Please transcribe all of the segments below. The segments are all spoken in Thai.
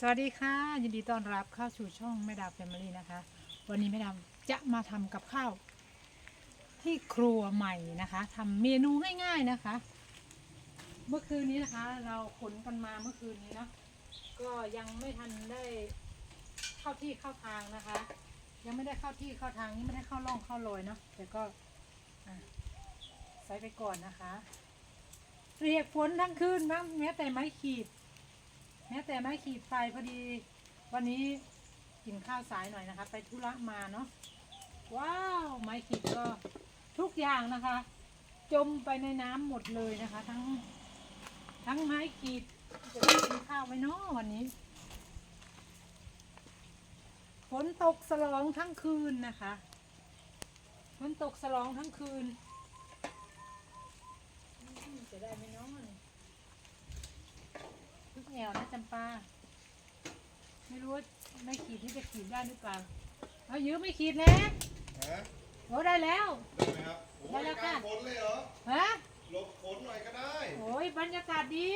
สวัสดีค่ะ ยินดีต้อนรับเข้าสู่ช่องแม่ดาแฟมิลี่นะคะ วันนี้แม่ดาจะมาทำกับข้าวที่ครัวใหม่นะคะทำเมนูง่ายๆนะคะ เมื่อคืนนี้นะคะ เราขนกันมาเมื่อคืนนี้เนาะก็ยังไม่ทันได้เข้าที่เข้าทางนะคะ ยังไม่ได้เข้าที่เข้าทางนี้ไม่ได้เข้าร่องเข้ารอยเนาะแต่ก็อะใส่ไปก่อนนะคะเปียกฝนทั้งคืนนะแม้แต่ไม้ขีด แม้แต่ไม้ขีดไฟพอดี วันนี้กินข้าวสายหน่อยนะคะ ไปธุระมาเนาะว้าวไม้ขีดก็ทุกอย่างนะคะ จมไปในน้ำหมดเลยนะคะ ทั้ง ทั้งไม้ขีดจะได้กินข้าวไหมเนาะวันนี้ฝนตกสลองทั้งคืนนะคะฝนตกสลองทั้งคืนจะได้ไหมเนาะ แนวนะจำปา ไม่รู้ว่าไม่ขีดที่จะขีดได้หรือเปล่า เอายืมไม่ขีดแล้วฮะโอ้ได้แล้ว ได้ไหมครับโอ้ได้ยแล้วกลาค่ะงฝนเลยเหรอฮะ หลบฝนหน่อยก็ได้โอ้ยบรรยากาศดี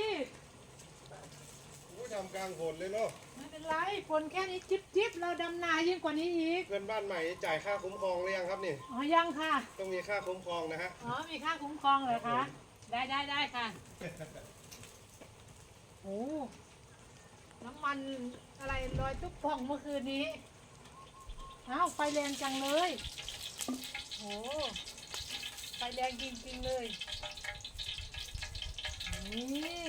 โอ้ยทำกลางฝนเลยเนาะไม่เป็นไรฝนแค่นี้จิบจิบเราดำนายิ่งกว่านี้อีก เพื่อนบ้านใหม่จ่ายค่าคุ้มครองหรือยังครับนี่อ๋อยังค่ะ ต้องมีค่าคุ้มครองนะฮะ อ๋อมีค่าคุ้มครองเหรอคะ ได้ได้ได้ค่ะโอ้ น้ำมันอะไรลอยตุ๊บป่องเมื่อคืนนี้ อ้าวไฟแรงจังเลย โอ้ไฟแรงจริงๆเลย นี่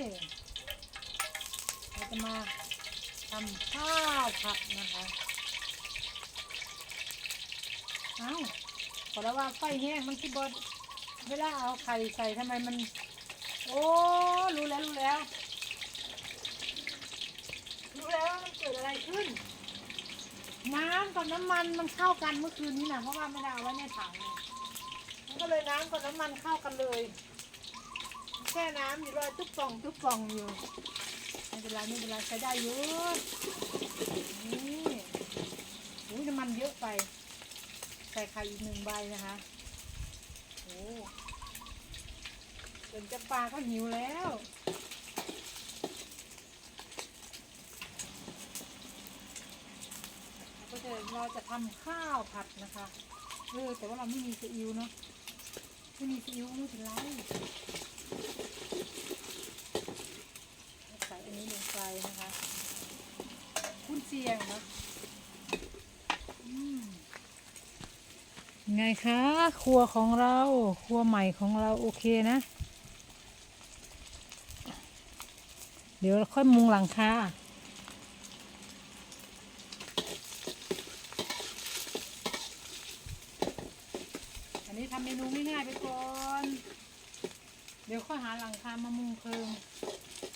เราจะมาทำข้าวผัดนะคะเอ้าขอแล้วว่าไฟแห้งมันคิดบอเวลาเอาไข่ใส่ทำไมมัน โอ้ รู้แล้วรู้แล้ว รู้แล้วว่ามันเกิดอะไรขึ้น น้ำกับน้ำมันมันเข้ากันเมื่อคืนนี้นะเพราะว่าไม่ได้เอาไว้ในถังมันก็เลยน้ำกับน้ำมันเข้ากันเลยแช่น้ำอยู่เลยทุกป่องทุกป่องอยู่ไม่เป็นไรไม่เป็นไรใช้ได้อยู่นี่อุ้ยน้ำมันเยอะไป ใส่ไข่อีกหนึ่งใบนะคะโอ้จนจะปลาก็หิวแล้ว เราก็จะเราจะทำข้าวผัดนะคะเออแต่ว่าเราไม่มีซีอิ๊วเนาะไม่มีซีอิ๊วไม่เป็นไรใส่อันนี้ลงไปนะคะคุณเสียงเนาะไงคะครัวของเราครัวใหม่ของเราโอเคนะ เดี๋ยวค่อยมุงหลังคา อันนี้ทำ เมนูง่ายๆไปก่อน เดี๋ยวค่อยหาหลังคามามุงเพิง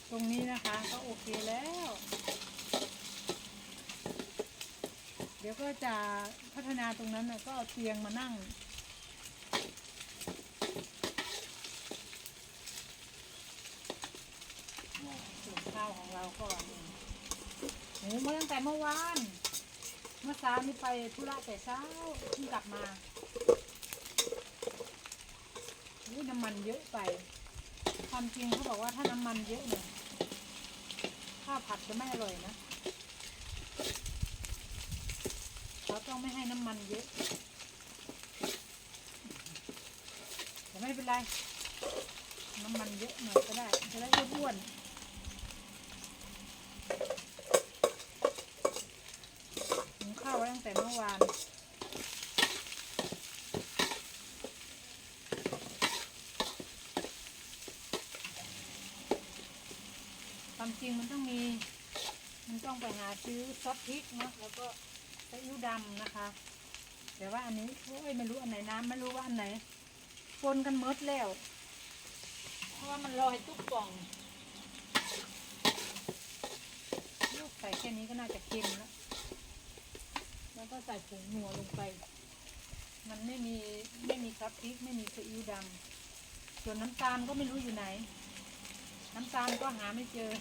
ตรงนี้นะคะ ก็โอเคแล้ว เดี๋ยวก็จะพัฒนาตรงนั้นนะก็เอาเตียงมานั่งสูตรข้าวของเราก่อนหมูมาตั้งแต่เมื่อวาน เมื่อเช้านี้ไปธุระแต่เช้าเพิ่งกลับมา อุ้ยน้ำมันเยอะไป ความจริงเขาบอกว่าถ้าน้ำมันเยอะเนี่ยข้าวผัดจะไม่อร่อยนะเราต้องไม่ให้น้ำมันเยอะแต่ไม่เป็นไร น้ำมันเยอะหน่อยก็ได้จะได้ไม่อ้วนหุงข้าวไว้ตั้งแต่เมื่อวาน ความจริงมันต้องมี มันต้องไปหาซื้อซอสพริกเนาะแล้วก็ซีอิ๊วดำนะคะ แต่ว่าอันนี้โอ้ยไม่รู้อันไหนน้ำไม่รู้ว่าอันไหนปนกันหมดแล้ว เพราะว่ามันลอยทุกกล่องลูกใส่แค่นี้ก็น่าจะเค็มแล้ว แล้วก็ใส่ผงนัวลงไป มันไม่มีไม่มีซอสพริกไม่มีซีอิ๊วดำส่วนน้ำตาลก็ไม่รู้อยู่ไหน น้ำตาลก็หาไม่เจอ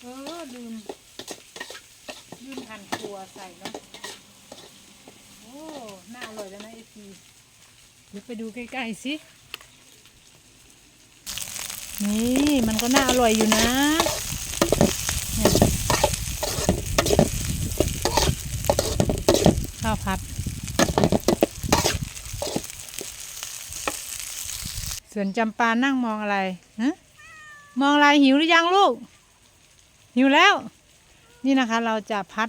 เออลืมลืมหั่นครัวใส่เนาะโอ้น่าอร่อยแล้วนะเอฟีเดี๋ยวไปดูใกล้ๆสิ นี่มันก็น่าอร่อยอยู่นะเนี่ย ข้าวผัด ส่วนจำปานั่งมองอะไรฮะมองอะไรหิวหรือยังลูก หิวแล้ว นี่นะคะเราจะพั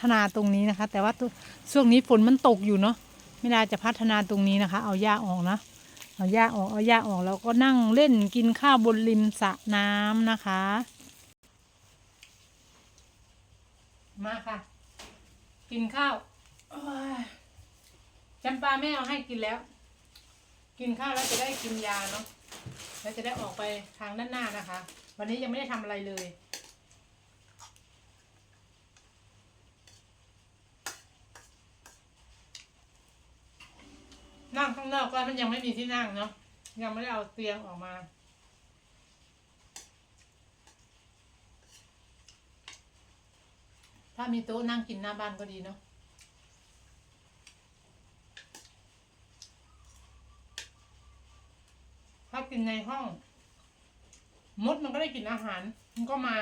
ฒนาตรงนี้นะคะ แต่ว่าตัวช่วงนี้ฝนมันตกอยู่เนาะไม่ได้จะพัฒนาตรงนี้นะคะ เอาหญ้าออกนะเอาหญ้าออกเอาหญ้าออกแล้วก็นั่งเล่นกินข้าวบนริมสระน้ำนะคะ มาค่ะ กินข้าว จำปาไม่เอาให้กินแล้ว กินข้าวแล้วจะได้กินยาเนาะแล้วจะได้ออกไปทางด้านหน้านะคะ วันนี้ยังไม่ได้ทำอะไรเลยนั่งข้างนอกก็มันยังไม่มีที่นั่งเนาะยังไม่ได้เอาเตียงออกมา ถ้ามีโต๊ะนั่งกินหน้าบ้านก็ดีเนาะ ถ้า กินในห้อง มดมันก็ได้กินอาหาร มันก็มา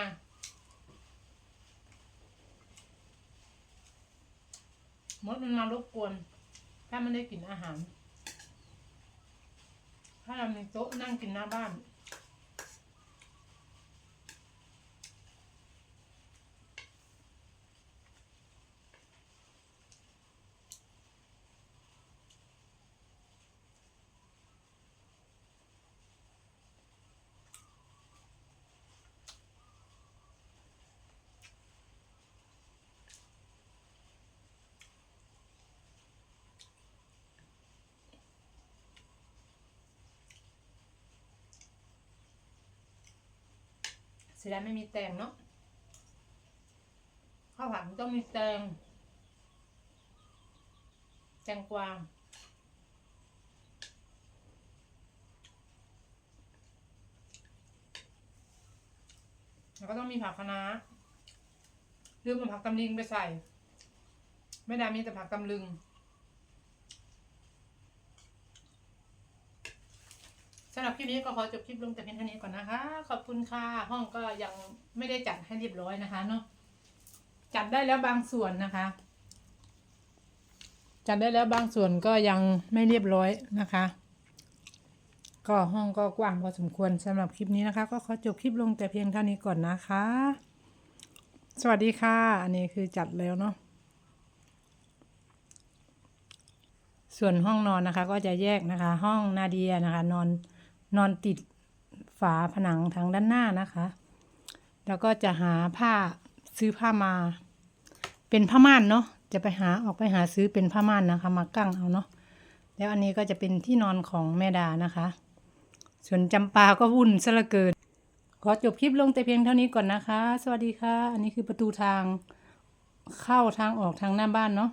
มดมันมารบกวน ถ้ามันได้กินอาหาร ถ้าเรามีโต๊ะนั่งกินหน้าบ้าน สียดายไม่มีแตงเนาะข้าวผัดมันต้องมีแตง แตงกวาแล้วก็ต้องมีผักคะน้าลืมเอาผักตำลึงไปใส่ ไม่ได้มีแต่ผักตำลึงำหรับคลิปนี้ก็ขอจบคลิปลงแต่เพียงเท่านี้ก่อนนะคะ ขอบคุณค่ะ ห้องก็ยังไม่ได้จัดให้เรียบร้อยนะคะเนาะจัดได้แล้วบางส่วนนะคะ จัดได้แล้วบางส่วนก็ยังไม่เรียบร้อยนะคะ ก็ห้องก็กว้างพอสมควรสำหรับคลิปนี้นะคะ ก็ขอจบคลิปลงแต่เพียงเท่านี้ก่อนนะคะ สวัสดีค่ะ อันนี้คือจัดแล้วเนาะส่วนห้องนอนนะคะ ก็จะแยกนะคะ ห้องนาเดียนะคะ นอน นอนติดฝาผนังทางด้านหน้านะคะ แล้วก็จะหาผ้าซื้อผ้ามา เป็นผ้าม่านเนาะจะไปหาออกไปหาซื้อเป็นผ้าม่านนะคะ มากั้งเอาเนาะแล้วอันนี้ก็จะเป็นที่นอนของแม่ดานะคะ ส่วนจำปาก็วุ่นซะลือเกินขอจบคลิปลงแต่เพียงเท่านี้ก่อนนะคะ สวัสดีค่ะ อันนี้คือประตูทางเข้าทางออกทางหน้าบ้านเนาะ